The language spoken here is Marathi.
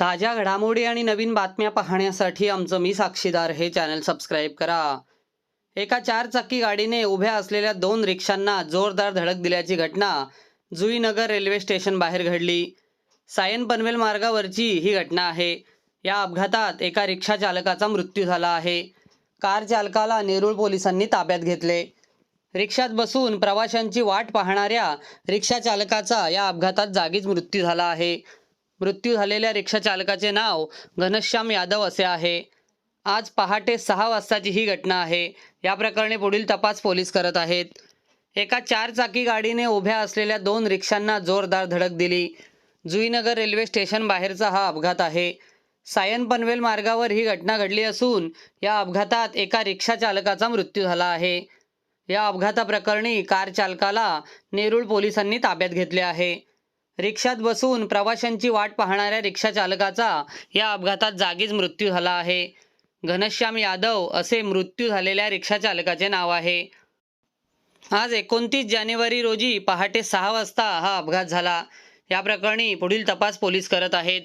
ताज्या घडामोडी आणि नवीन बातम्या पाहण्यासाठी आमचं मी साक्षीदार हे चॅनल सबस्क्राईब करा. एका चारचाकी गाडीने उभ्या असलेल्या दोन रिक्षांना जोरदार धडक दिल्याची घटना जुईनगर रेल्वे स्टेशन बाहेर घडली. सायन पनवेल मार्गावरची ही घटना आहे. या अपघातात एका रिक्षा चालकाचा मृत्यू झाला आहे. कार चालकाला नेरूळ पोलिसांनी ताब्यात घेतले. रिक्षात बसून प्रवाशांची वाट पाहणाऱ्या रिक्षा चालकाचा या अपघातात जागीच मृत्यू झाला आहे. मृत्यू झालेल्या रिक्षा चालकाचे नाव घनश्याम यादव असे आहे. आज पहाटे सहा वाजताची ही घटना आहे. या प्रकरणी पुढील तपास पोलीस करत आहेत. एका चारचाकी गाडीने उभ्या असलेल्या दोन रिक्षांना जोरदार धडक दिली. जुईनगर रेल्वे स्टेशन बाहेरचा हा अपघात आहे. सायन पनवेल मार्गावर ही घटना घडली असून या अपघातात एका रिक्षा चालकाचा मृत्यू झाला आहे. या अपघाताप्रकरणी कार चालकाला नेरूळ पोलिसांनी ताब्यात घेतले आहे. रिक्षात बसून प्रवाशांची वाट पाहणाऱ्या रिक्षा चालकाचा या अपघातात जागीच मृत्यू झाला आहे. घनश्याम यादव असे मृत्यू झालेल्या रिक्षा चालकाचे नाव आहे. आज एकोणतीस जानेवारी रोजी पहाटे सहा वाजता हा अपघात झाला. या प्रकरणी पुढील तपास पोलीस करत आहेत.